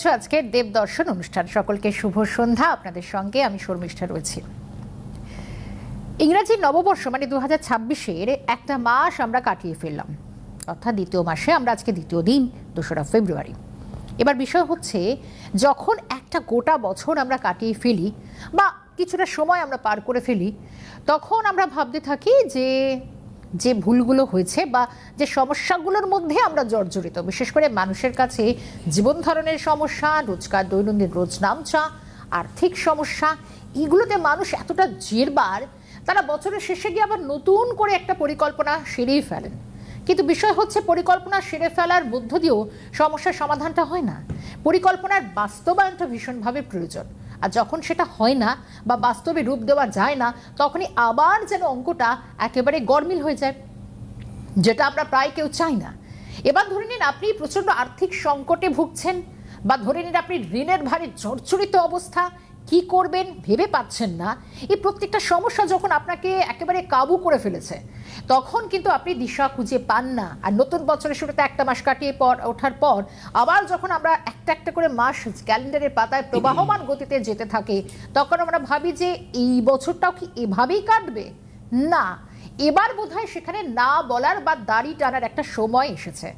করছ আজকের দেবদর্শন অনুষ্ঠান। সকলকে শুভ সন্ধ্যা। আপনাদের সঙ্গে আমি শর্মিষ্ঠা রয়েছি। ইংরাজি নববর্ষ মানে দু হাজার একটা মাস আমরা কাটিয়ে ফেললাম। অর্থাৎ দ্বিতীয় মাসে আমরা আজকে দ্বিতীয় দিন, দোসরা ফেব্রুয়ারি। এবার বিষয় হচ্ছে, যখন একটা গোটা বছর আমরা কাটিয়ে ফেলি বা কিছুটা সময় আমরা পার করে ফেলি, তখন আমরা ভাবতে থাকি যে যে ভুলগুলো হয়েছে বা যে সমস্যাগুলোর মধ্যে আমরা জর্জরিত, বিশেষ করে মানুষের কাছে জীবন ধারণের সমস্যা, রোজকার দৈনন্দিন রোজ নামচা, আর্থিক সমস্যা, এগুলোতে মানুষ এতটা জেরবার, তারা বছরের শেষে গিয়ে আবার নতুন করে একটা পরিকল্পনা সেরেই ফেলেন। কিন্তু বিষয় হচ্ছে পরিকল্পনা সেরে ফেলার মধ্য দিয়েও সমস্যার সমাধানটা হয় না। পরিকল্পনার বাস্তবায়নটা ভীষণভাবে প্রয়োজন। আর যখন সেটা হয় না বা বাস্তবে রূপ দেওয়া যায় না, তখনই আবার যেন অঙ্কটা একেবারে গরমিল হয়ে যায়, যেটা আমরা প্রায় কেউ চাই না। এবার ধরে নিন আপনি প্রচণ্ড আর্থিক সংকটে ভুগছেন বা ধরে নিন আপনি ঋণের ভারে জর্জরিত অবস্থা কি করবেন ভেবে পাচ্ছেন না। এই প্রত্যেকটা সমস্যা যখন আপনাকে একেবারে কাবু করে ফেলেছে, তখন কিন্তু আপনি দিশা খুঁজে পান না। আর নতুন বছরের শুরুতে একটা মাস কাটিয়ে পর, ওঠার পর আবার যখন আমরা একটা একটা করে মাস ক্যালেন্ডারের পাতায় প্রবাহমান গতিতে যেতে থাকে, তখন আমরা ভাবি যে এই বছরটাও কি এভাবেই কাটবে? না। এবার বোধহয় সেখানে না বলার বা দাড়ি টানার একটা সময় এসেছে।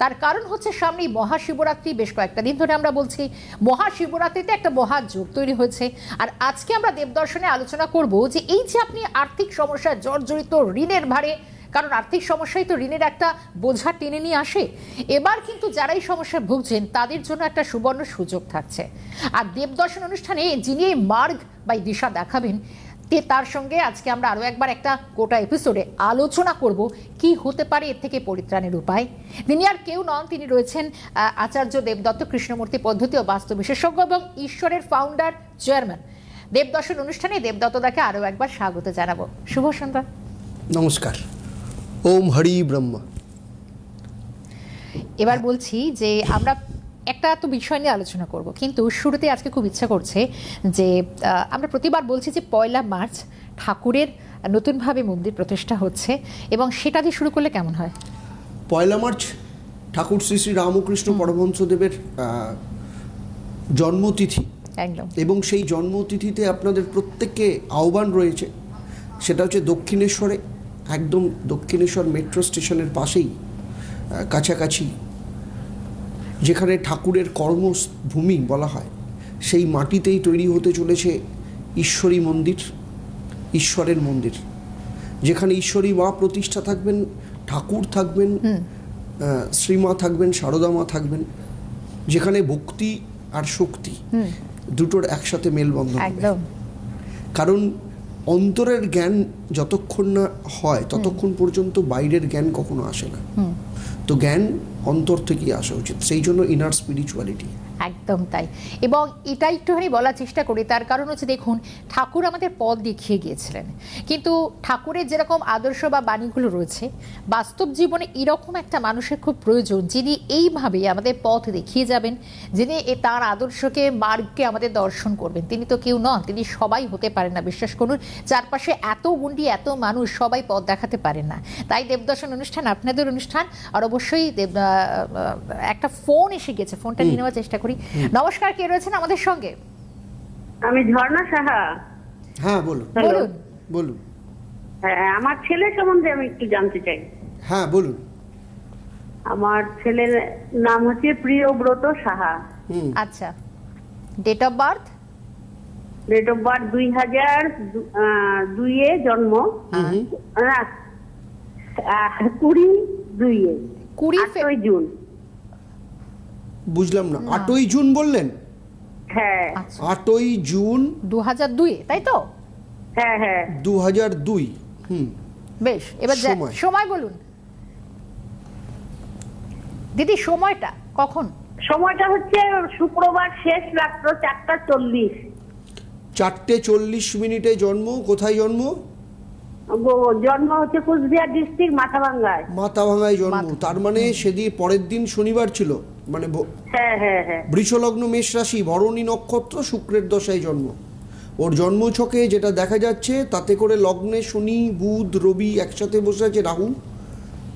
তার কারণ হচ্ছে সামনেই মহাশিবরাত্রি, বেশ কয়েকটা দিন ধরে আমরা বলছি, মহাশিবরাত্রিতে একটা মহাযোগ তৈরি হয়েছে। আর আজকে আমরা দেবদর্শনে আলোচনা করব যে এই যে আপনি আর্থিক সমস্যায় জর্জরিত ঋণের ভারে, কারণ আর্থিক সমস্যাই তো ঋণের একটা বোঝা টেনে নিয়ে আসে। এবার কিন্তু যারাই এই সমস্যায় ভুগছেন, তাদের জন্য একটা সুবর্ণ সুযোগ থাকছে। আর দেবদর্শন অনুষ্ঠানে যিনি মার্গ বা দিশা দেখাবেন তার সঙ্গে আজকে আমরা আরও একবার একটা গোটা এপিসোডে আলোচনা করব কি হতে পারে এর থেকে পরিত্রাণের উপায়। তিনি আর কেউ নন তিনি রয়েছেন আচার্য দেবদত্ত কৃষ্ণমূর্তি পদ্ধতি ও বাস্তু বিশেষজ্ঞ এবং ঈশ্বরের ফাউন্ডার চেয়ারম্যান দেবদর্শন অনুষ্ঠানে দেবদত্তদাকে আরও একবার স্বাগত জানাব। শুভ সন্ধ্যা। নমস্কার। ওম হরি ব্রহ্মা। এবার বলছি যে আমরা একটা তো বিষয় নিয়ে আলোচনা করব। কিন্তু শুরুতে আজকে খুব ইচ্ছা করছে যে আমরা প্রতিবার বলছি যে পয়লা মার্চ ঠাকুরের নতুনভাবে মন্দির প্রতিষ্ঠা হচ্ছে এবং সেটা দিয়ে শুরু করলে কেমন হয়? পয়লা মার্চ ঠাকুর শ্রী শ্রী রামকৃষ্ণ পরমহংসদেবের জন্মতিথি। একদম। এবং সেই জন্মতিথিতে আপনাদের প্রত্যেককে আহ্বান রয়েছে সেটা হচ্ছে দক্ষিণেশ্বরে একদম দক্ষিণেশ্বর মেট্রো স্টেশনের পাশেই কাছাকাছি যেখানে ঠাকুরের কর্মভূমি বলা হয় সেই মাটিতেই তৈরি হতে চলেছে ঈশ্বরী মন্দির ঈশ্বরের মন্দির। যেখানে ঈশ্বরী মা প্রতিষ্ঠা থাকবেন ঠাকুর থাকবেন শ্রীমা থাকবেন সারদা মা থাকবেন যেখানে ভক্তি আর শক্তি দুটোর একসাথে মেলবন্ধন কারণ অন্তরের জ্ঞান যতক্ষণ না হয় ততক্ষণ পর্যন্ত বাইরের জ্ঞান কখনো আসে না। তো জ্ঞান অন্তর থেকেই আসা উচিত। সেই জন্য ইনার স্পিরিচুয়ালিটি একদম তাই। এবং এটা একটুখানি বলার চেষ্টা করি তার কারণ হচ্ছে দেখুন ঠাকুর আমাদের পথ দেখিয়ে গিয়েছিলেন। কিন্তু ঠাকুরের যেরকম আদর্শ বা বাণীগুলো রয়েছে বাস্তব জীবনে এরকম একটা মানুষের খুব প্রয়োজন যিনি এইভাবেই আমাদের পথ দেখিয়ে যাবেন যিনি এ তার আদর্শকে মার্গকে আমাদের দর্শন করবেন। তিনি তো কেউ নন তিনি সবাই হতে পারেন না বিশ্বাস করুন চারপাশে এত গুন্ডি এত মানুষ সবাই পথ দেখাতে পারেন না। তাই দেবদর্শন অনুষ্ঠান আপনাদের অনুষ্ঠান আর অবশ্যই একটা ফোন এসে গেছে ফোনটা নিয়ে নেওয়ার চেষ্টা করি। নমস্কার কে রয়েছেন আমাদের সঙ্গে? আমি ঝর্ণা সাহা। হ্যাঁ বলুন। বলুন। বলুন। হ্যাঁ আমার ছেলে সম্বন্ধে আমি একটু জানতে চাই। হ্যাঁ বলুন। আমার ছেলের নাম হচ্ছে প্রিয়ব্রত সাহা। আচ্ছা। Date of birth date of birth দুই হাজার দুইয়ে জন্ম। না, আহ, কুড়ি দুইয়ে। কুড়ি জুন। বুঝলাম না। আটই জুন বললেন? হ্যাঁ। আচ্ছা। আটই জুন? দু হাজার দুই তাই তো? হ্যাঁ হ্যাঁ। দু হাজার দুই। হুম। বেশ এবার সময়। বলুন। দিদি সময়টা কখন? সময়টা হচ্ছে শুক্রবার শেষ রাত্র চারটা চল্লিশ। চারটে চল্লিশ মিনিটে জন্ম? কোথায় জন্ম? জন্ম হচ্ছে কুচবিহার ডিস্ট্রিক্ট মাথাভাঙ্গায়। মাথাভাঙায় জন্ম। তার মানে সেদিন পরের দিন শনিবার ছিল। মানে হ্যাঁ হ্যাঁ হ্যাঁ। বৃষলগ্ন মেষ রাশি ভরণী নক্ষত্র শুক্রের দশায় জন্ম। ওর জন্মছকে যেটা দেখা যাচ্ছে তাতে করে লগ্নে শনি বুধ রবি একসাথে বসে আছে রাহু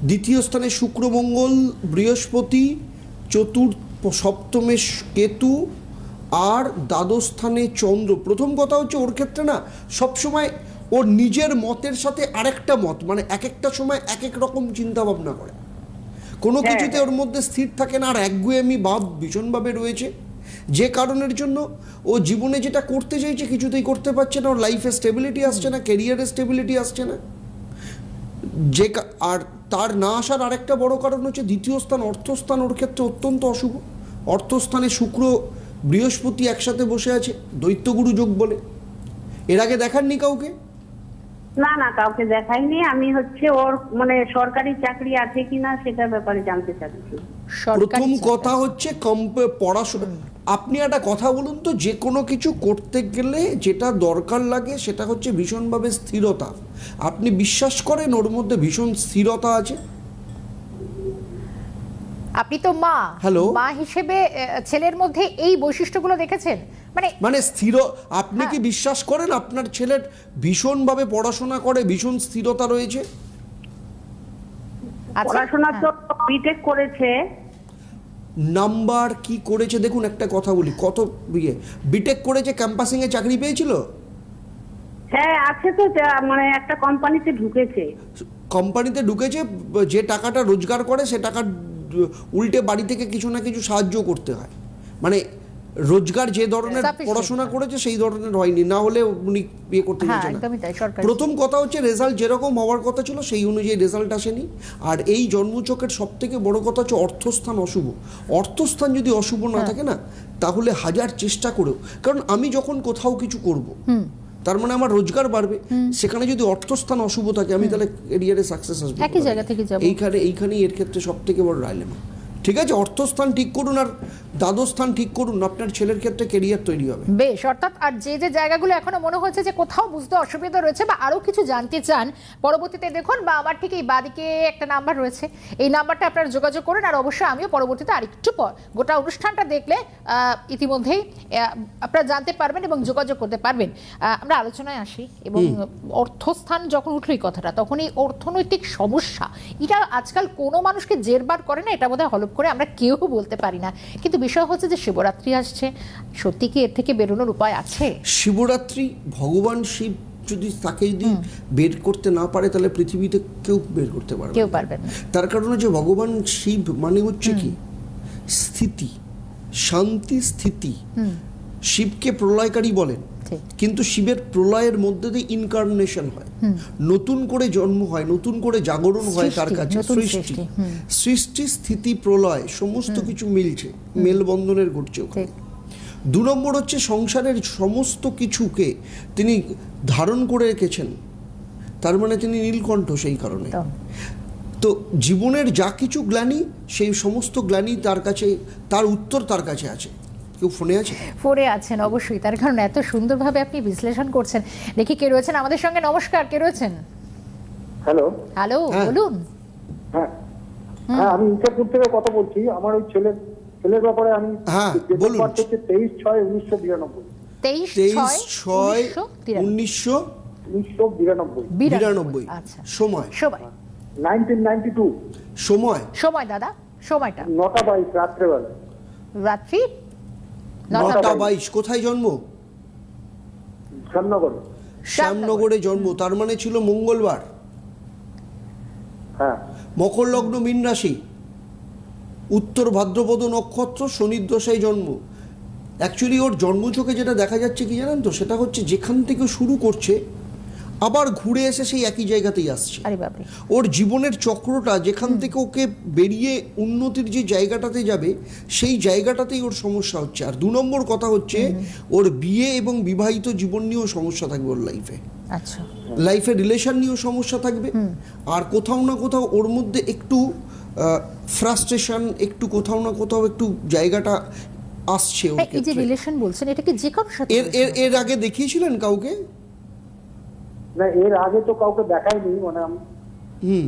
দ্বিতীয় স্থানে শুক্রমঙ্গল বৃহস্পতি চতুর্থ সপ্তমে কেতু আর দ্বাদশ স্থানে চন্দ্র। প্রথম কথা হচ্ছে ওর ক্ষেত্রে না সবসময় ওর নিজের মতের সাথে আরেকটা মত মানে এক একটা সময় এক এক রকম চিন্তাভাবনা করে। কোনো হ্যাঁ, কিছুতে ওর মধ্যে স্থির থাকে না আর একগুয়েমি ভাব ভীষণভাবে রয়েছে। যে কারণের জন্য ও জীবনে যেটা করতে চাইছে কিছুতেই করতে পারছে না ওর লাইফে স্টেবিলিটি আসছে না ক্যারিয়ারে স্টেবিলিটি আসছে না। যে আর তার না আসার আরেকটা বড় কারণ হচ্ছে দ্বিতীয় স্থান অর্থস্থান ওর ক্ষেত্রে অত্যন্ত অশুভ। অর্থস্থানে শুক্র বৃহস্পতি একসাথে বসে আছে দৈত্যগুরু যোগ বলে। এর আগে দেখাননি কাউকে? না না কাউকে দেখাইনি। আমি হচ্ছে ওর মানে সরকারি চাকরি আছে কিনা সেটার ব্যাপারে জানতে চাচ্ছি প্রথম কথা হচ্ছে কম্পে- পড়াশোনা। আপনি একটা কথা বলুন তো যে কোনো কিছু করতে গেলে যেটা দরকার লাগে সেটা হচ্ছে ভীষণভাবে স্থিরতা। আপনি বিশ্বাস করেন ওর মধ্যে ভীষণ স্থিরতা আছে? আপনি তো মা। হ্যালো? মা হিসেবে আহ, ছেলের মধ্যে এই বৈশিষ্ট্যগুলো দেখেছেন? মানে মানে স্থির আপনি কি বিশ্বাস করেন আপনার ছেলের ভীষণভাবে পড়াশোনা করে ভীষণ স্থিরতা রয়েছে? পড়াশোনা তো হ্যাঁ। বিটেক করেছে। নাম্বার কি করেছে? দেখুন একটা কথা বলি কত ইয়ে বিটেক করেছে ক্যাম্পাসিংয়ে চাকরি পেয়েছিল? হ্যাঁ আছে তো মানে একটা কোম্পানিতে ঢুকেছে। কোম্পানিতে ঢুকেছে যে টাকাটা রোজগার করে সে টাকা উল্টে বাড়ি থেকে কিছু না কিছু সাহায্য করতে হয়। মানে রোজগার যে ধরনের পড়াশোনা করেছে সেই ধরনের হয়নি। না হলে উনি বিয়ে করতে হ্যাঁ চাইছে না। প্রথম কথা হচ্ছে রেজাল্ট যেরকম হওয়ার কথা ছিল সেই অনুযায়ী রেজাল্ট আসেনি। আর এই জন্মচকের সব থেকে বড় কথা হচ্ছে অর্থস্থান অশুভ। অর্থস্থান যদি অশুভ না থাকে না তাহলে হাজার চেষ্টা করেও। কারণ আমি যখন কোথাও কিছু করব তার মানে আমার রোজগার বাড়বে। সেখানে যদি অর্থস্থান অশুভ থাকে আমি তাহলে এরিয়ারে সাকসেস আসবে। এইখানে এইখানেই এর ক্ষেত্রে সব থেকে বড় রাইলেমা ঠিক আছে অর্থস্থান ঠিক করুন আর দ্বাদশ স্থান ঠিক করুন আপনার ছেলের ক্ষেত্রে কেরিয়ার তৈরি হবে। বেশ অর্থাৎ আর যে যে জায়গাগুলো এখনও মনে হচ্ছে যে কোথাও বুঝতে অসুবিধা রয়েছে বা আরও কিছু জানতে চান পরবর্তীতে দেখুন বা আমার ঠিক এই বাদিকে একটা নাম্বার রয়েছে। এই নাম্বারটা আপনারা যোগাযোগ করুন আর অবশ্যই আমিও পরবর্তীতে আরেকটু পর গোটা অনুষ্ঠানটা দেখলে ইতিমধ্যেই আপনারা জানতে পারবেন এবং যোগাযোগ করতে পারবেন। আমরা আলোচনায় আসি এবং অর্থস্থান যখন উঠল এই কথাটা তখন এই অর্থনৈতিক সমস্যা এটা আজকাল কোনো মানুষকে জেরবার করে না এটা বোধহয় হলপ করে আমরা কেউ বলতে পারি না। কিন্তু বিষয় হচ্ছে যে শিবরাত্রি আসছে সত্যি কি এর থেকে বেরোনোর উপায় আছে? শিবরাত্রি ভগবান শিব যদি তাকে যদি বের করতে না পারে তাহলে পৃথিবীতে কেউ বের করতে পারবে কেউ পারবে না। তার কারণ হচ্ছে ভগবান শিব মানে হচ্ছে কি? স্থিতি শান্তি স্থিতি। শিবকে প্রলয়কারী বলেন। কিন্তু শিবের প্রলয়ের মধ্যে দিয়ে ইনকার্নেশন হয়। নতুন করে জন্ম হয় নতুন করে জাগরণ হয় তার কাছে সৃষ্টি। সৃষ্টি, স্থিতি প্রলয় সমস্ত কিছু মিলছে মেলবন্ধনের ঘটছে ওখানে। দু নম্বর হচ্ছে সংসারের সমস্ত কিছুকে তিনি ধারণ করে রেখেছেন। তার মানে তিনি নীলকণ্ঠ সেই কারণে। তো জীবনের যা কিছু গ্লানি সেই সমস্ত গ্লানি তার কাছে তার উত্তর তার কাছে আছে। কেউ ফোনে আছে পড়ে আছেন অবশ্যই। তার কারণ এত সুন্দরভাবে আপনি বিশ্লেষণ করছেন। দেখি কে রয়েছেন আমাদের সঙ্গে? নমস্কার কে রয়েছেন? হ্যালো। হ্যালো হ্যাঁ। বলুন। হ্যাঁ। হ্যাঁ আমি ইন্টারপুর থেকে কথা বলছি। আমার ওই ছেলের ছেলের ব্যাপারে আমি হ্যাঁ, বলুন। তেইশ ছয় উনিশশো বিরানব্বই। তেইশ তেইশ ছয় উনিশশো উনিশশো বিরানব্বই। বিরানব্বই। আচ্ছা। সময়। সময়। Nineteen ninety two. সময়। সময় দাদা। সময়টা। নটা বাইশ রাত্রেবেলা। রাত্রি নটা বাইশ। কোথায় জন্ম? শ্যামনগর। শ্যামনগরে জন্ম তার মানে ছিল মঙ্গলবার। হ্যাঁ। মকর লগ্ন মীন রাশি। উত্তর ভাদ্রপদ নক্ষত্র শনির দশায় জন্ম। অ্যাকচুয়ালি ওর জন্মচোখে যেটা দেখা যাচ্ছে কি জানেন তো? সেটা হচ্ছে যেখান থেকে শুরু করছে আবার ঘুরে এসে সেই একই জায়গাতেই আসছে। আরে বাপরে। ওর জীবনের চক্রটা যেখান থেকে ওকে বেরিয়ে উন্নতির যে জায়গাটাতে যাবে সেই জায়গাটাতেই ওর সমস্যা হচ্ছে। আর দু নম্বর কথা হচ্ছে ওর বিয়ে এবং বিবাহিত জীবন নিয়েও সমস্যা থাকবে ওর লাইফে আচ্ছা। লাইফে রিলেশন নিয়েও সমস্যা থাকবে। আর কোথাও না কোথাও ওর মধ্যে একটু ফ্রাস্ট্রেশন একটু কোথাও না কোথাও একটু জায়গাটা আসছে ওর এই যে রিলেশন বলছেন এটা কি যে কারোর সাথে এর এর আগে দেখিয়েছিলেন কাউকে? না এর আগে তো কাউকে দেখাইনি মানে আমি হুম।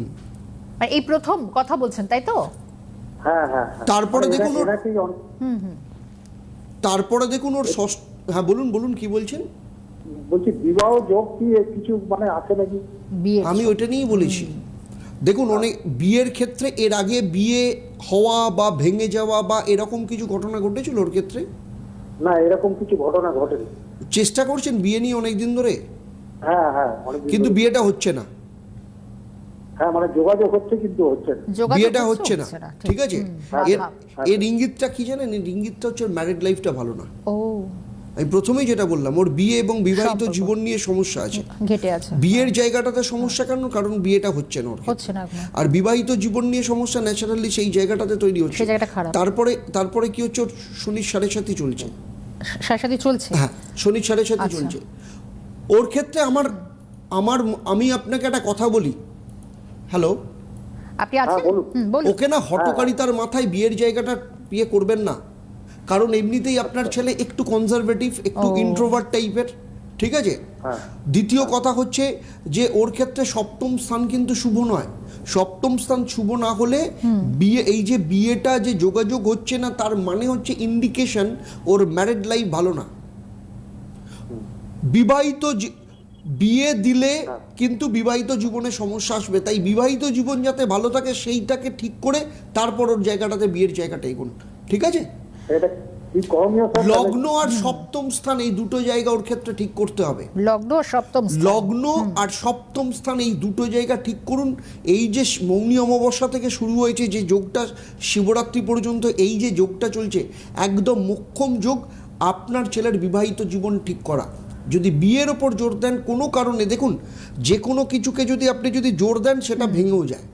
মানে এই প্রথম কথা বলছেন তাই তো? হ্যাঁ হ্যাঁ হ্যাঁ। তারপরে দেখুন ওর- এরাকেই অন- তারপরে দেখুন ওর ষষ্ঠ হ্যাঁ বলুন বলুন কি বলছেন? বলছি বিবাহ যোগ কি কিছু মানে আছে নাকি? বিয়ে আমি ওইটা নিয়েই বলেছি। দেখুন অনেক বিয়ের ক্ষেত্রে এর আগে বিয়ে হওয়া বা ভেঙে যাওয়া বা এরকম কিছু ঘটনা ঘটেছিল ওর ক্ষেত্রে? না এরকম কিছু ঘটনা ঘটেনি। চেষ্টা করছেন বিয়ে নিয়ে অনেক দিন ধরে? হ্যাঁ হ্যাঁ কিন্তু বিয়েটা হচ্ছে না। হ্যাঁ মানে যোগাযোগ হচ্ছে কিন্তু হচ্ছে না। বিয়েটা হচ্ছে না ঠিক। আছে? এর এর ইঙ্গিতটা কি জানেন? এর ইঙ্গিতটা হচ্ছে ম্যারিড লাইফটা ভালো না। ও। আমি প্রথমেই যেটা বললাম ওর বিয়ে এবং বিবাহিত জীবন নিয়ে সমস্যা আছে। ঘেটে আছে। বিয়ের জায়গাটাতে সমস্যা কেন? কারণ বিয়েটা হচ্ছে না ওর হচ্ছে না আর বিবাহিত জীবন নিয়ে সমস্যা ন্যাচারালি সেই জায়গাটাতে তৈরি হচ্ছে। তারপরে তারপরে কি হচ্ছে? ওর শনির সাড়ে সাথে চলছে। সাথে সাথে চলছে? হ্যাঁ শনির সাড়ে সাথে আচ্ছা। চলছে। ওর ক্ষেত্রে আমার আমার আমি আপনাকে একটা কথা বলি। হ্যালো আপনি আছেন? হ্যাঁ, হুম, বলুন। ওকে না হটকারিতার মাথায় বিয়ের জায়গাটা বিয়ে করবেন না। কারণ এমনিতেই আপনার ছেলে একটু কনজারভেটিভ একটু। ইন্ট্রোভার্ট টাইপের ঠিক আছে? হ্যাঁ। দ্বিতীয় কথা হচ্ছে যে ওর ক্ষেত্রে সপ্তম স্থান কিন্তু শুভ নয়। সপ্তম স্থান শুভ না হলে বিয়ে এই যে বিয়েটা যে যোগাযোগ হচ্ছে না তার মানে হচ্ছে ইন্ডিকেশন ওর ম্যারেড লাইফ ভালো না। বিবাহিত বিয়ে দিলে কিন্তু বিবাহিত জীবনে সমস্যা আসবে। তাই বিবাহিত জীবন যাতে ভালো থাকে সেইটাকে ঠিক করে তারপর ওর জায়গাটাতে বিয়ের জায়গাটা এগুন। ঠিক আছে? লগ্ন আর সপ্তম স্থান এই দুটো জায়গা ওর ক্ষেত্রে ঠিক করতে হবে। লগ্ন ও সপ্তম লগ্ন আর সপ্তম স্থান এই দুটো জায়গা ঠিক করুন। এই যে মৌনী অমাবস্যা থেকে শুরু হয়েছে যে যোগটা শিবরাত্রি পর্যন্ত এই যে যোগটা চলছে একদম মোক্ষম যোগ আপনার ছেলের বিবাহিত জীবন ঠিক করা। যদি বিয়ের ওপর জোর দেন কোনো কারণে দেখুন যে কোনো কিছুকে যদি আপনি যদি জোর দেন সেটা ভেঙেও যায়।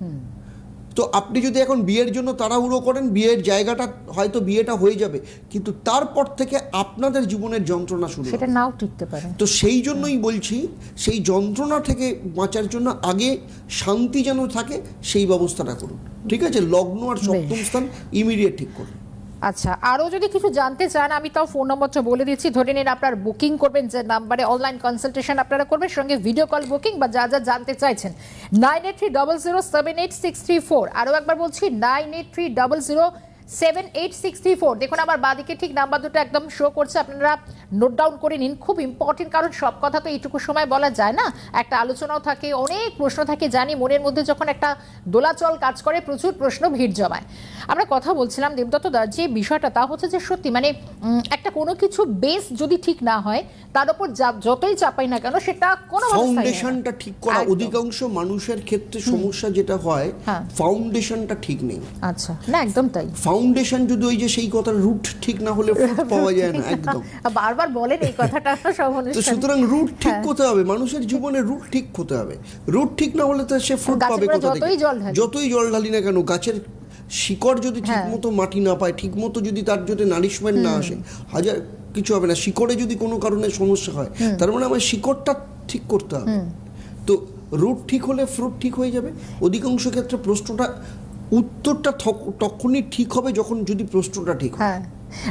তো আপনি যদি এখন বিয়ের জন্য তাড়াহুড়ো করেন বিয়ের জায়গাটা হয়তো বিয়েটা হয়ে যাবে কিন্তু তারপর থেকে আপনাদের জীবনের যন্ত্রণা শুরু সেটা নাও টিকতে পারে। তো সেই জন্যই বলছি সেই যন্ত্রণা থেকে বাঁচার জন্য আগে শান্তি যেন থাকে সেই ব্যবস্থাটা করুন। ঠিক আছে? লগ্ন আর সপ্তম স্থান ইমিডিয়েট ঠিক করুন। আচ্ছা আরও যদি কিছু জানতে চান, আমি তাও ফোন নম্বরটা বলে দিচ্ছি। ধরে নিন আপনার বুকিং করবেন যে নাম্বারে অনলাইন কনসালটেশন আপনারা করবেন, সঙ্গে ভিডিও কল বুকিং বা যা যা জানতে চাইছেন। Nine eight three double zero seven eight six three four আরও একবার বলছি nine eight three double zero seven eight six three four দেখুন আমার বাদিকে ঠিক নাম্বার দুটো একদম শো করছে। আপনারা নোট ডাউন করে নিন। খুব ইম্পর্টেন্ট কারণ সব কথা তো এইটুকু সময় বলা যায় না। একটা আলোচনাও থাকে অনেক প্রশ্ন থাকে। জানি মনের মধ্যে যখন একটা দোলাচল কাজ করে প্রচুর প্রশ্ন ভিড় জমায়। আমরা কথা বলছিলাম দেবদত্ত দার যে বিষয়টা তা হচ্ছে যে সত্যি মানে একটা কোনো কিছু বেস যদি ঠিক না হয় তার উপর যতই চাপাই না কেন সেটা কোনো ফাউন্ডেশনটা ঠিক করা অধিকাংশ মানুষের ক্ষেত্রে সমস্যা যেটা হয় হ্যাঁ। ফাউন্ডেশনটা ঠিক নেই। আচ্ছা। না একদম তাই। ফাউন্ডেশন যদি ওই যে সেই কথার রুট ঠিক না হলে পাওয়া যায় না একদম। বারবার বলেন এই কথাটা সব তো সুতরাং রুট ঠিক হ্যাঁ। হতে হবে? মানুষের জীবনে রুট ঠিক হতে হবে? রুট ঠিক না হলে তো সে ফ্রুট পাবে করে কোথা থেকে? যতই জল ঢালি। না কেন গাছের শিকড় যদি হ্যাঁ। মতো মাটি না পায় ঠিক মতো যদি তার যদি নারিশমেন্ট না আসে হাজার কিছু হবে না। শিকড়ে যদি কোনো কারণে সমস্যা হয় তার মানে আমার শিকড়টা ঠিক করতে হবে। তো রুট ঠিক হলে ফ্রুট ঠিক হয়ে যাবে? অধিকাংশ ক্ষেত্রে প্রশ্নটা উত্তরটা তখনই ঠিক হবে যখন যদি প্রশ্নটা ঠিক হয়।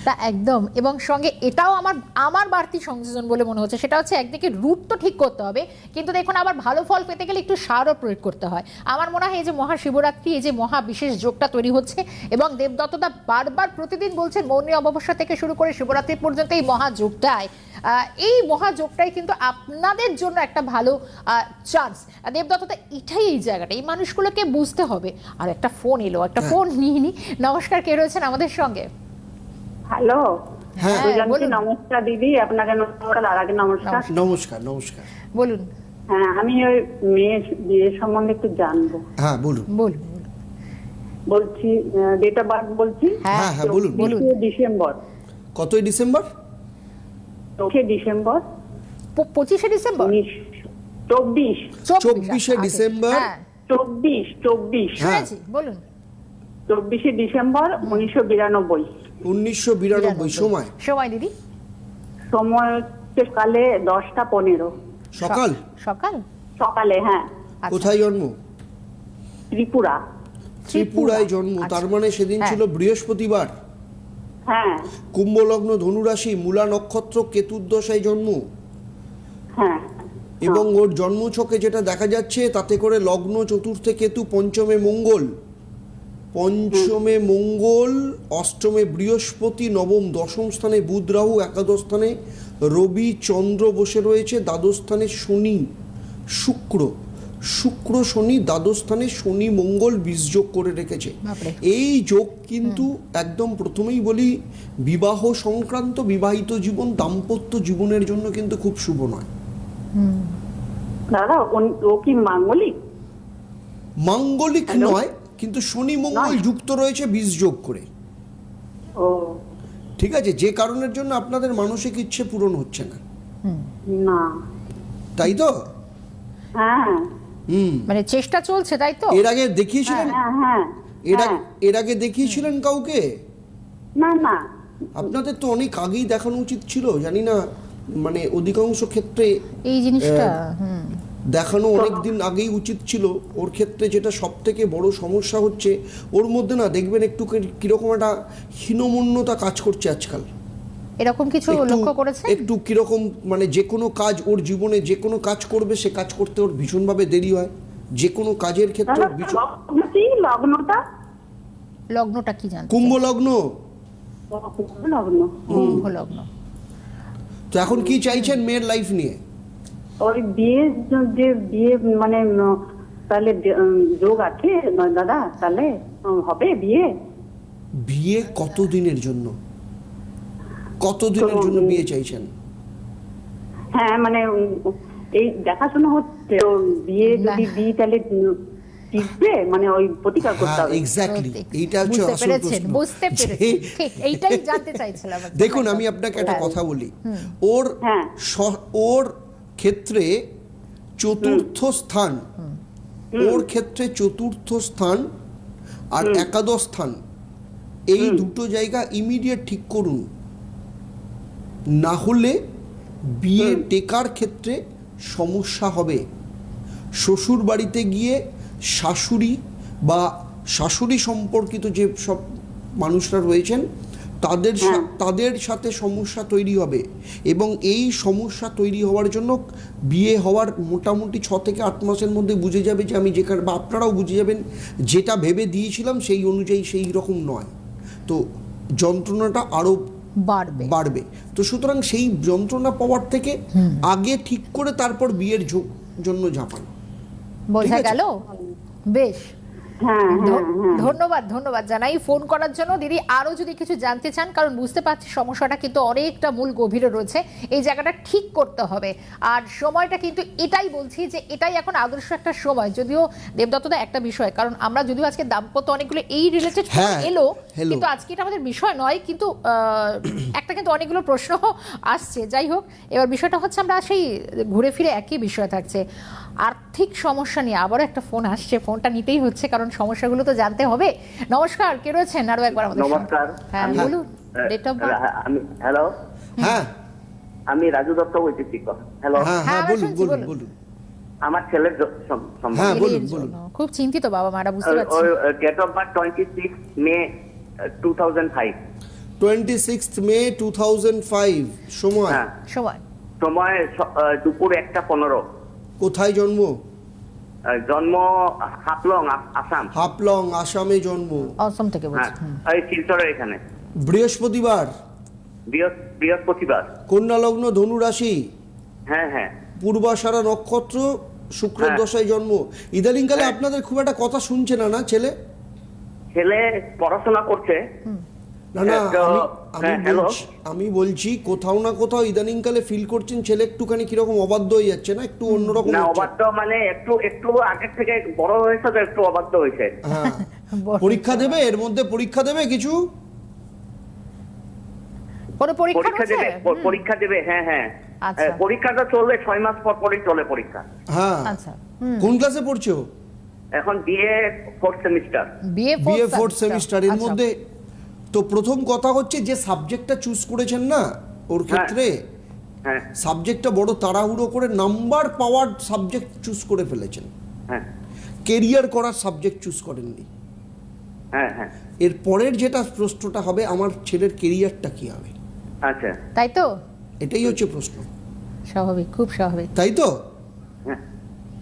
না একদম। এবং সঙ্গে এটাও আমার আমার বাড়তি সংযোজন বলে মনে হচ্ছে। সেটা হচ্ছে একদিকে রুট তো ঠিক করতে হবে, কিন্তু দেখুন আবার ভালো ফল পেতে গেলে একটু সারও প্রয়োগ করতে হয়। আমার মনে হয় এই যে মহাশিবরাত্রি, এই যে মহা বিশেষ যোগটা তৈরি হচ্ছে এবং দেবদত্তদা বারবার প্রতিদিন বলছেন মৌনী অমাবস্যা থেকে শুরু করে শিবরাত্রি পর্যন্ত এই মহাযোগটায় এই মহাযোগটাই কিন্তু আপনাদের জন্য একটা ভালো চান্স দেবদত্তদা এটাই এই জায়গাটা। এই মানুষগুলোকে বুঝতে হবে। আর একটা ফোন এলো। একটা ফোন নিয়ে নি। নমস্কার কে রয়েছেন আমাদের সঙ্গে? হ্যালো হ্যাঁ। নমস্কার দিদি আপনাকে নমস্কার আর আগে নমস্কার নমস্কার নমস্কার। বলুন। হ্যাঁ আমি ওই মেয়ের বিয়ের সম্বন্ধে একটু জানব। হ্যাঁ বলুন। বলুন। বলুন। বলছি ডেট অফ বার্থ বলছি? হ্যাঁ হ্যাঁ বলুন। বলুন। ডিসেম্বর। কতই ডিসেম্বর? চৌঠে ডিসেম্বর। পঁচিশে ডিসেম্বর? চব্বিশ। চব্বিশে ডিসেম্বর। হ্যাঁ। চব্বিশ চব্বিশ। হ্যাঁ। বলুন। চব্বিশে ডিসেম্বর উনিশশো বিরানব্বই। উনিশশো বিরানব্বই সময়। সময় দিদি? সময় হচ্ছে কালে দশটা পনেরো। সকাল? সকাল? সকালে হ্যাঁ। আচ্ছা। কোথায় জন্ম? ত্রিপুরা। ত্রিপুরায় জন্ম আচ্ছা। তার মানে সেদিন হ্যাঁ। ছিল বৃহস্পতিবার। হ্যাঁ। কুম্ভ লগ্ন ধনুরাশি মূলা নক্ষত্র কেতুর্দশায় জন্ম। হ্যাঁ। এবং ওর জন্মছকে যেটা দেখা যাচ্ছে তাতে করে লগ্ন চতুর্থে কেতু পঞ্চমে মঙ্গল। পঞ্চমে মঙ্গল অষ্টমে বৃহস্পতি নবম দশম স্থানে বুধ রাহু একাদশ স্থানে রবি চন্দ্র বসে রয়েছে দ্বাদশ স্থানে শনি শুক্র। শুক্র শনি দ্বাদস্থানে শনি মঙ্গল বীজযোগ করে রেখেছে। এই যোগ কিন্তু একদম প্রথমেই বলি বিবাহ সংক্রান্ত বিবাহিত জীবন দাম্পত্য জীবনের জন্য কিন্তু খুব শুভ নয়। দাদা ও কি মাঙ্গলিক? মাঙ্গলিক নয় কিন্তু শনি মঙ্গল যুক্ত রয়েছে বীজযোগ করে। ও। ঠিক আছে যে কারণের জন্য আপনাদের মানসিক ইচ্ছে পূরণ হচ্ছে না। না। তাই তো? হ্যাঁ। মানে চেষ্টা চলছে তাই তো? এর আগে দেখিয়েছিলেন? হ্যাঁ হ্যাঁ এর হ্যাঁ। আগে এর আগে দেখিয়েছিলেন কাউকে? না না। আপনাদের তো অনেক আগেই দেখানো উচিত ছিল জানি না মানে অধিকাংশ ক্ষেত্রে এই জিনিসটা হুম। দেখানো অনেক দিন আগেই উচিত ছিল। ওর ক্ষেত্রে যেটা সব থেকে বড় সমস্যা হচ্ছে ওর মধ্যে না দেখবেন একটু কীরকম একটা হীনমন্যতা কাজ করছে আজকাল। এরকম কিছু লক্ষ্য করেছে একটু কীরকম মানে যে কোনো কাজ ওর জীবনে যে কোনো কাজ করবে সে কাজ করতে ওর ভীষণভাবে দেরি হয়। যে কোনো কাজের ক্ষেত্রে ওর লগ্নটা? লগ্নটা কি জানতে কুম্ভ লগ্ন? লগ্ন কুম্ভ লগ্ন। তো এখন কি চাইছেন মেয়ের লাইফ নিয়ে? ওই বিয়ে যে বিয়ে মানে তাহলে যোগ আছে দাদা? তাহলে হবে বিয়ে? বিয়ে কত দিনের জন্য? কত দিনের জন্য বিয়ে চাইছেন? হ্যাঁ মানে এই দেখাশোনা হচ্ছে ও বিয়ে যদি। দিই তাহলে টিকবে? মানে ওই প্রতিকার করতে হ্যাঁ হবে। এক্স্যাক্টলি এইটা হচ্ছে আসল প্রশ্ন। বুঝতে যে- ঠিক এইটাই জানতে চাইছিলাম দেখুন আমি আপনাকে একটা হ্যাঁ। কথা বলি। ওর হ্যাঁ। ওর ক্ষেত্রে চতুর্থ স্থান ওর ক্ষেত্রে চতুর্থ স্থান আর একাদশ স্থান এই দুটো জায়গা ইমিডিয়েট ঠিক করুন। না হলে বিয়ে টেকার ক্ষেত্রে সমস্যা হবে। শ্বশুর বাড়িতে গিয়ে শাশুড়ি বা শাশুড়ি সম্পর্কিত যে সব মানুষরা রয়েছেন তাদের তাদের সাথে সমস্যা তৈরি হবে এবং এই সমস্যা তৈরি হওয়ার জন্য বিয়ে হওয়ার মোটামুটি ছ থেকে আট মাসের মধ্যে বুঝে যাবে যে আমি যেখানে বা আপনারাও বুঝে যাবেন যেটা ভেবে দিয়েছিলাম সেই অনুযায়ী সেই রকম নয়। তো যন্ত্রণাটা আরও বাড়বে। বাড়বে। তো সুতরাং সেই যন্ত্রণা পাওয়ার থেকে আগে ঠিক করে তারপর বিয়ের জন্য ঝাঁপানো। বোঝা গেল? বেশ। ধন্যবাদ ধন্যবাদ জানাই। ফোন করার জন্য দিদি আরও যদি কিছু জানতে চান কারণ বুঝতে পারছি সমস্যাটা কিন্তু অনেকটা মূল গভীরে রয়েছে এই জায়গাটা ঠিক করতে হবে। আর সময়টা কিন্তু এটাই বলছি যে এটাই এখন আদর্শ একটা সময়। যদিও দেবদত্তদা একটা বিষয় কারণ আমরা যদিও আজকে দাম্পত্য অনেকগুলো এই রিলেটেড হ্যাঁ, এলো কিন্তু আজকে এটা আমাদের বিষয় নয় কিন্তু আহ, একটা কিন্তু অনেকগুলো প্রশ্ন আসছে। যাই হোক এবার বিষয়টা হচ্ছে আমরা সেই ঘুরে ফিরে একই বিষয় থাকছে। আর্থিক সমস্যা নিয়ে আবারও একটা ফোন আসছে। ফোনটা নিতেই হচ্ছে কারণ সমস্যাগুলো তো জানতে হবে। নমস্কার কে রয়েছেন? আরও একবার আমাদের নমস্কার হ্যাঁ বলুন ডেট অফ বার্থ আমি হ্যালো? হ্যাঁ। আমি রাজু দত্ত বলতেছি হ্যালো? হ্যাঁ হ্যাঁ হ্যাঁ, বলুন বলুন বলুন। আমার ছেলের। হ্যাঁ, বলুন, বলুন। খুব চিন্তিত বাবা মারা বুঝতে পারছি। Date of birth twenty six May two thousand five twenty six May two thousand five সময়। হ্যাঁ। সময়। সময় দুপুর একটা পনেরো। কোথায় জন্ম? জন্ম হাফলং আসাম। হাফলং আসামে জন্ম। অসম থেকে হ্যাঁ বলছি হুম। শিলচরের এখানে। বৃহস্পতিবার। বৃহস্পতিবার। কন্যা লগ্ন ধনু রাশি হ্যাঁ হ্যাঁ। পূর্বাশারা নক্ষত্র শুক্রের হ্যাঁ। দশায় জন্ম। ইদানিংকালে হ্যাঁ। আপনাদের খুব একটা কথা শুনছে না না ছেলে? ছেলে পড়াশোনা করছে। না না আমি আমি হ্যাঁ? বলছি আমি বলছি কোথাও না কোথাও ইদানিংকালে ফিল করছেন ছেলে একটুখানি কীরকম অবাধ্য হয়ে যাচ্ছে না? একটু অন্যরকম না অবাধ্য মানে একটু একটু আগের থেকে বড় হয়েছে তো একটু অবাধ্য হয়েছে। হ্যাঁ। পরীক্ষা দেবে? এর মধ্যে পরীক্ষা দেবে কিছু? কোনো পরীক্ষা পরীক্ষা দেবে পরীক্ষা দেবে হ্যাঁ হ্যাঁ। আচ্ছা। হ্যাঁ, পরীক্ষাটা চলবে ছয় মাস পর পরই চলে পরীক্ষা। হ্যাঁ। আচ্ছা। কোন ক্লাসে পড়ছো? এখন BA fourth semester BA BA fourth semester এর আচ্ছা। মধ্যে তো প্রথম কথা হচ্ছে যে সাবজেক্টটা চুজ করেছেন না ওর ক্ষেত্রে হ্যাঁ। সাবজেক্টটা বড় তাড়াহুড়ো করে নাম্বার পাওয়ার সাবজেক্ট চুজ করে ফেলেছেন। হ্যাঁ। কেরিয়ার করার সাবজেক্ট চুজ করেননি। হ্যাঁ হ্যাঁ। এর পরের যেটা প্রশ্নটা হবে আমার ছেলের কেরিয়ারটা কি হবে? আচ্ছা। তাই তো? এটাই হচ্ছে প্রশ্ন। স্বাভাবিক খুব স্বাভাবিক। তাই তো? হ্যাঁ।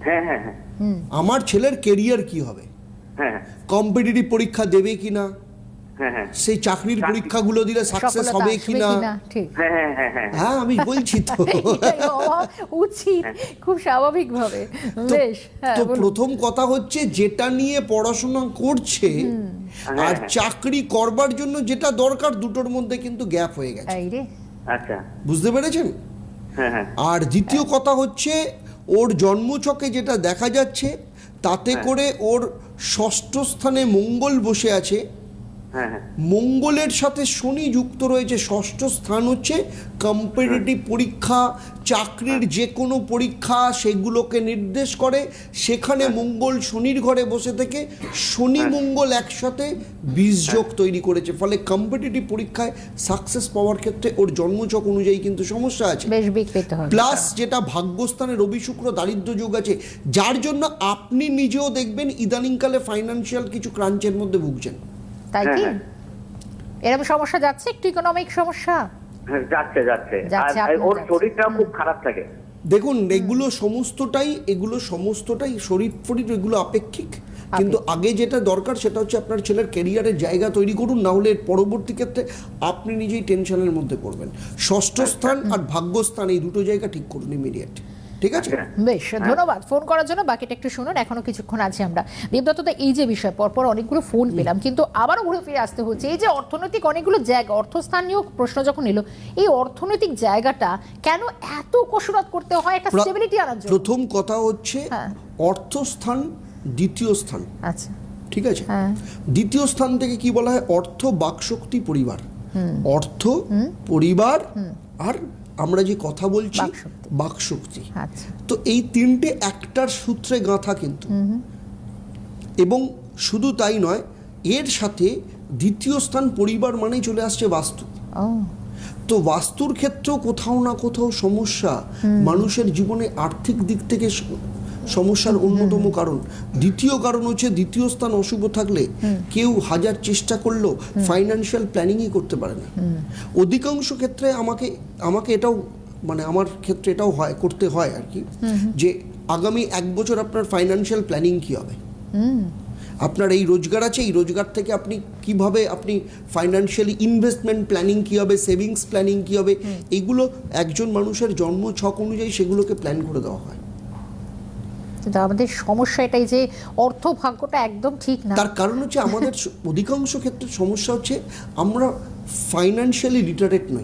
হ্যাঁ হ্যাঁ হ্যাঁ। আমার ছেলের কেরিয়ার কি হবে? হ্যাঁ। কম্পিটিটিভ পরীক্ষা দেবে কি না হ্যাঁ হ্যাঁ সেই চাকরির পরীক্ষাগুলো দিলে সাকসেস হবে কিনা? হ্যাঁ হ্যাঁ হ্যাঁ হ্যাঁ। হ্যাঁ আমি বলছি তো। উচিত। খুব স্বাভাবিকভাবে। বেশ হ্যাঁ তো প্রথম কথা হচ্ছে যেটা নিয়ে পড়াশোনা করছে আর হ্যাঁ। চাকরি করবার জন্য যেটা দরকার দুটোর মধ্যে কিন্তু গ্যাপ হয়ে গেছে। আচ্ছা। বুঝতে পেরেছেন? হ্যাঁ হ্যাঁ। আর দ্বিতীয় কথা হচ্ছে ওর জন্মছকে যেটা দেখা যাচ্ছে তাতে হ্যাঁ। করে ওর ষষ্ঠ স্থানে মঙ্গল বসে আছে। হ্যাঁ হ্যাঁ মঙ্গলের সাথে শনি যুক্ত রয়েছে ষষ্ঠ স্থান হচ্ছে কম্পিটিটিভ পরীক্ষা চাকরির যে কোনো পরীক্ষা সেগুলোকে নির্দেশ করে। সেখানে মঙ্গল শনির ঘরে বসে থেকে শনি মঙ্গল একসাথে বীজযোগ তৈরি করেছে। ফলে কম্পিটিটিভ পরীক্ষায় সাকসেস পাওয়ার ক্ষেত্রে ওর জন্মচক অনুযায়ী কিন্তু সমস্যা আছে। প্লাস যেটা ভাগ্যস্থানে রবি শুক্র দারিদ্র যোগ আছে যার জন্য আপনি নিজেও দেখবেন ইদানিংকালে ফাইন্যান্সিয়াল কিছু ক্রাঞ্চের মধ্যে ভুগছেন। তাই কি? হ্যাঁ, এরকম সমস্যা যাচ্ছে? একটু ইকোনমিক সমস্যা? হ্যাঁ, যাচ্ছে যাচ্ছে। আর ওর শরীরটা খুব খারাপ থাকে। দেখুন এগুলো সমস্তটাই এগুলো সমস্তটাই শরীর ফরির এগুলো আপেক্ষিক। কিন্তু আগে যেটা দরকার সেটা হচ্ছে আপনার ছেলের ক্যারিয়ারের জায়গা তৈরি করুন না হলে এর পরবর্তী ক্ষেত্রে আপনি নিজেই টেনশনের মধ্যে পড়বেন। ষষ্ঠ স্থান আর ভাগ্যস্থান এই দুটো জায়গা ঠিক করুন ইমিডিয়েট ঠিক আছে? আচ্ছা। বেশ ধন্যবাদ। ফোন করার জন্য বাকিটা একটু শুনুন এখনও কিছুক্ষণ আছে আমরা। দেবদত্ত দা, এই যে বিষয় পরপর অনেকগুলো ফোন পেলাম কিন্তু আবারও ঘুরে ফিরে আসতে হচ্ছে। এই যে অর্থনৈতিক অনেকগুলো জায়গা অর্থস্থানীয় প্রশ্ন যখন এলো এই অর্থনৈতিক জায়গাটা কেন এত কসরত করতে হয়? একটা স্টেবিলিটি আনার জন্য। প্রথম কথা হচ্ছে হ্যাঁ। অর্থস্থান দ্বিতীয় স্থান। আচ্ছা। ঠিক আছে? হ্যাঁ। দ্বিতীয় স্থান থেকে কি বলা হয়? অর্থ বাকশক্তি পরিবার। অর্থ পরিবার আর আমরা যে কথা বলছি বাকশক্তি। আচ্ছা। তো এই তিনটে একটার সূত্রে গাঁথা কিন্তু। এবং শুধু তাই নয় এর সাথে দ্বিতীয় স্থান পরিবার মানেই চলে আসছে বাস্তু। তো বাস্তুর ক্ষেত্রেও কোথাও না কোথাও সমস্যা মানুষের জীবনে আর্থিক দিক থেকে সমস্যার অন্যতম কারণ। দ্বিতীয় কারণ হচ্ছে দ্বিতীয় স্থান অশুভ থাকলে কেউ হাজার চেষ্টা করলেও ফাইন্যান্সিয়াল প্ল্যানিংই করতে পারে না। অধিকাংশ ক্ষেত্রে আমাকে আমাকে এটাও মানে আমার ক্ষেত্রে এটাও হয় করতে হয় আর কি যে আগামী এক বছর আপনার ফাইন্যান্সিয়াল প্ল্যানিং কী হবে? আপনার এই রোজগার আছে এই রোজগার থেকে আপনি কীভাবে আপনি ফাইন্যান্সিয়ালি ইনভেস্টমেন্ট প্ল্যানিং কী হবে সেভিংস প্ল্যানিং কী হবে এগুলো একজন মানুষের জন্ম ছক অনুযায়ী সেগুলোকে প্ল্যান করে দেওয়া হয়। কিন্তু আমাদের সমস্যা এটাই যে অর্থ ভাগ্যটা একদম ঠিক না। তার কারণ হচ্ছে আমাদের অধিকাংশ ক্ষেত্রে সমস্যা হচ্ছে আমরা ফাইন্যান্সিয়ালি লিটারেট নই।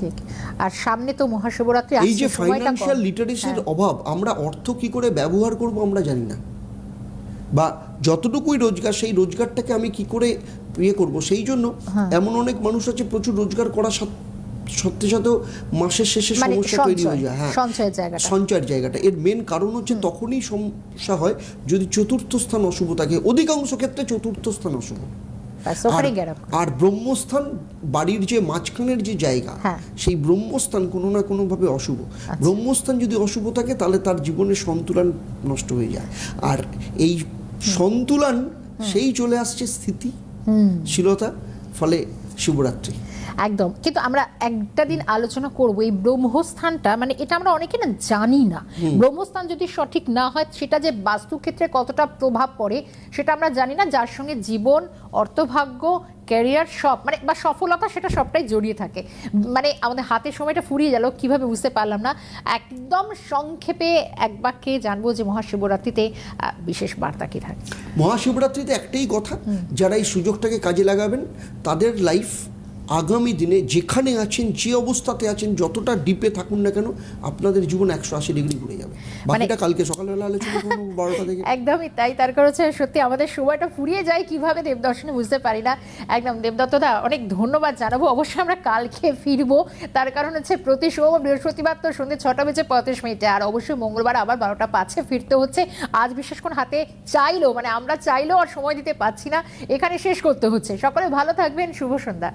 ঠিক। আর সামনে তো মহাশিবরাত্রি এই যে ফাইন্যান্সিয়াল লিটারেসির অভাব আমরা অর্থ কি করে ব্যবহার করব আমরা জানি না। বা যতটুকুই রোজগার সেই রোজগারটাকে আমি কি করে ইয়ে করব? সেই জন্য হ্যাঁ। এমন অনেক মানুষ আছে প্রচুর রোজগার করা সত- সত্ত্বে মাসের শেষে মানে সমস্যা তৈরি হয়ে যায়। হ্যাঁ। সঞ্চয়ের জায়গাটা। সঞ্চয়ের জায়গাটা। এর মেন কারণ হচ্ছে তখনই সমস্যা হয় যদি চতুর্থ স্থান অশুভ থাকে। অধিকাংশ ক্ষেত্রে চতুর্থ স্থান অশুভ। আর ব্রহ্মস্থান বাড়ির যে মাঝখানের যে জায়গা হ্যাঁ। সেই ব্রহ্মস্থান কোনো না কোনোভাবে অশুভ। ব্রহ্মস্থান যদি অশুভ থাকে তাহলে তার জীবনে সন্তুলন নষ্ট হয়ে যায়। আর এই সন্তুলন সেই চলে আসছে স্থিতিশীলতা ফলে শিবরাত্রি একদম। কিন্তু আমরা একটা দিন আলোচনা করব এই ব্রহ্মস্থানটা মানে এটা আমরা অনেকে না জানি না। ব্রহ্মস্থান যদি সঠিক না হয় সেটা যে বাস্তুক্ষেত্রে কতটা প্রভাব পড়ে সেটা আমরা জানি না। যার সঙ্গে জীবন অর্থভাগ্য ক্যারিয়ার সব মানে বা সফলতা সেটা সবটাই জড়িয়ে থাকে। মানে আমাদের হাতের সময়টা ফুরিয়ে গেল কীভাবে বুঝতে পারলাম না। একদম সংক্ষেপে এক বাক্যে জানব যে মহাশিবরাত্রিতে বিশেষ বার্তা কি থাকে? মহাশিবরাত্রিতে একটাই কথা যারা এই সুযোগটাকে কাজে লাগাবেন তাদের লাইফ আগামী দিনে যেখানে আছেন যে অবস্থাতে আছেন যতটা ডিপে থাকুন না কেন আপনাদের জীবন একশো আশি ডিগ্রি ঘুরে যাবে। বাকিটা কালকে সকালবেলা আলোচনা করব বারোটা থেকে। একদমই তাই তার কারণ হচ্ছে সত্যি আমাদের সময়টা ফুরিয়ে যায় কীভাবে দেবদর্শনে বুঝতে পারি না। একদম দেবদত্তদা অনেক ধন্যবাদ জানাব। অবশ্যই আমরা কালকে ফিরবো। তার কারণ হচ্ছে প্রতি সোম বৃহস্পতিবার তো সন্ধ্যে ছটা বেজে পঁয়ত্রিশ মিনিটে আর অবশ্যই মঙ্গলবার আবার বারোটা পাঁচে ফিরতে হচ্ছে। আজ বিশেষ করে হাতে চাইলেও মানে আমরা চাইলেও আর সময় দিতে পারছি না। এখানে শেষ করতে হচ্ছে। সকলে ভালো থাকবেন শুভ সন্ধ্যা।